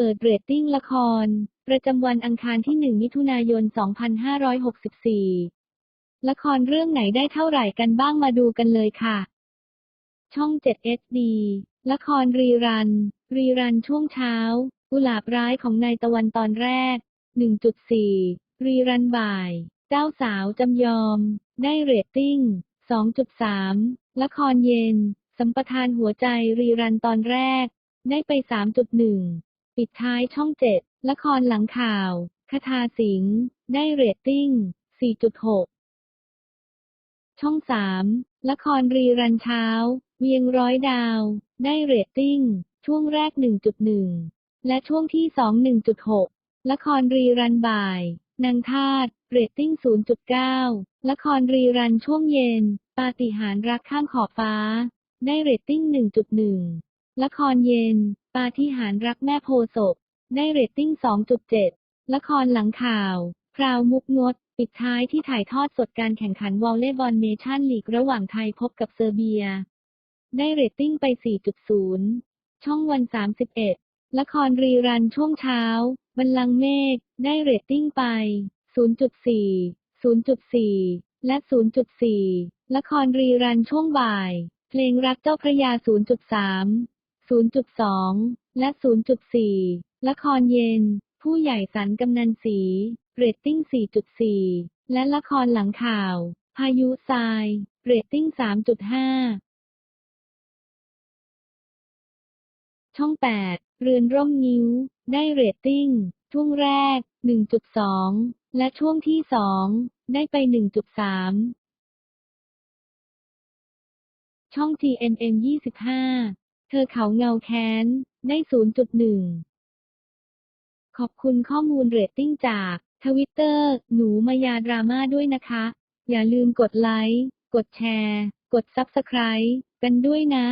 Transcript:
เปิดเรตติ้งละคร ประจำวันอังคารที่ 1 มิถุนายน 2564 ละครเรื่องไหนได้เท่าไหร่กันบ้างมาดูกันเลยค่ะ ช่อง 7 HD ละครรีรัน รีรันช่วงเช้า กุหลาบร้ายของนายตะวันตอนแรก 1.4 รีรันบ่าย เจ้าสาวจำยอม ได้เรตติ้ง 2.3 ละครเย็น สัมปทานหัวใจรีรันตอนแรก ได้ไป 3.1 ปิดท้ายช่อง7ละครหลังข่าวคาถาสิงห์ได้เรตติ้ง 4.6 ช่อง3ละครรีรันเช้า เวียงร้อยดาว ได้เรตติ้ง ช่วงแรก 1.1 และช่วงที่ 2 1.6 ละครรีรันบ่าย นางทาตเรตติ้ง 0.9 ละครรีรันช่วงเย็น ปาฏิหาริย์รักข้ามขอบฟ้า ได้เรตติ้ง 1.1 ละครเย็นาฏิหาริย์รักแม่โพศพ ได้เรตติ้ง 2.7 ละครหลังข่าว พราวมุกงด ปิดท้ายที่ถ่ายทอดสดการแข่งขันวอลเลย์บอลเนชั่นลีกระหว่างไทยพบกับเซอร์เบีย ได้เรตติ้งไป 4.0 ช่องวัน 31 ละครรีรันช่วงเช้า บัลลังก์เมฆ ได้เรตติ้งไป 0.4 0.4 และ 0.4 ละครรีรันช่วงบ่าย เพลงรักเจ้าพระยา 0.3 0.2 และ 0.4 ละครเย็น ผู้ใหญ่สันกำนันสี เรตติ้ง 4.4 และละครหลังข่าว พายุทราย เรตติ้ง 3.5ช่อง 8 เรือนร่มงิ้ว ได้เรตติ้ง ช่วงแรก 1.2 และช่วงที่ 2 ได้ไป 1.3 ช่อง GMM 25 เธอเขาเงาแค้น ได้ 0.1 ขอบคุณข้อมูลเรตติ้งจากทวิตเตอร์ หนูมายาดราม่าด้วยนะคะ อย่าลืมกดไลค์ กดแชร์ กดซับสไคร b e กันด้วยนะ